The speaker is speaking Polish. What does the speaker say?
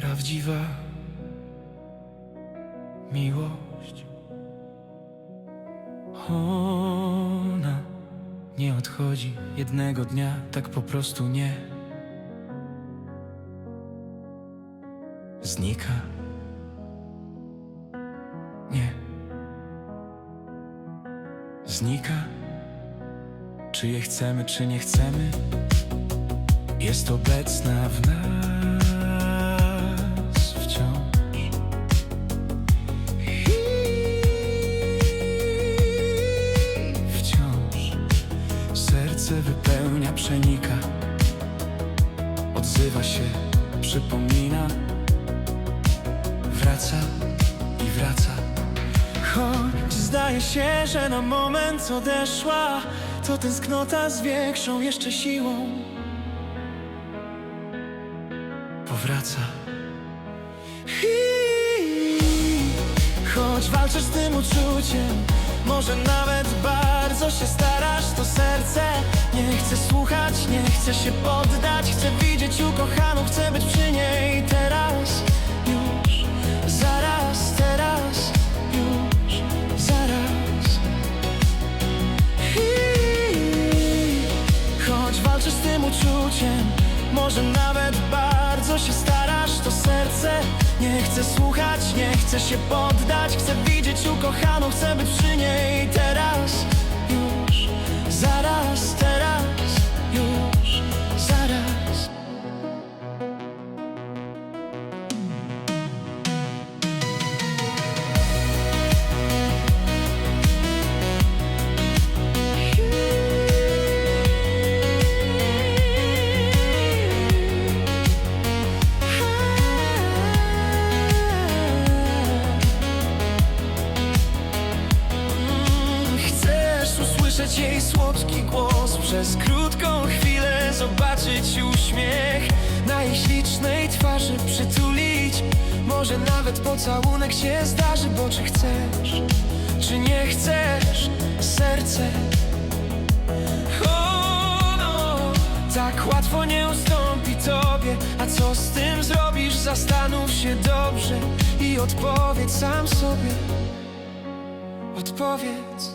prawdziwa miłość. Ona nie odchodzi jednego dnia, tak po prostu nie znika. Nie znika. Czy je chcemy, czy nie chcemy, jest obecna w nas serce wypełnia, przenika, odzywa się, przypomina, wraca i wraca. Choć zdaje się, że na moment odeszła, to tęsknota z większą jeszcze siłą powraca. Choć walczysz z tym uczuciem, może nawet bardzo się starasz, to serce chce słuchać, nie chce się poddać, chce widzieć ukochaną, chce być przy niej teraz, już, zaraz, teraz, już, zaraz. I choć walczysz z tym uczuciem, może nawet bardzo się starasz, to serce nie chce słuchać, nie chce się poddać, chce widzieć ukochaną, chce być przy niej teraz, głos Przez krótką chwilę zobaczyć uśmiech Na jej ślicznej twarzy przytulić. Może nawet pocałunek się zdarzy Bo czy chcesz, czy nie chcesz Serce? No, Tak łatwo nie ustąpi tobie. A co z tym zrobisz? Zastanów się dobrze I odpowiedz sam sobie. Odpowiedz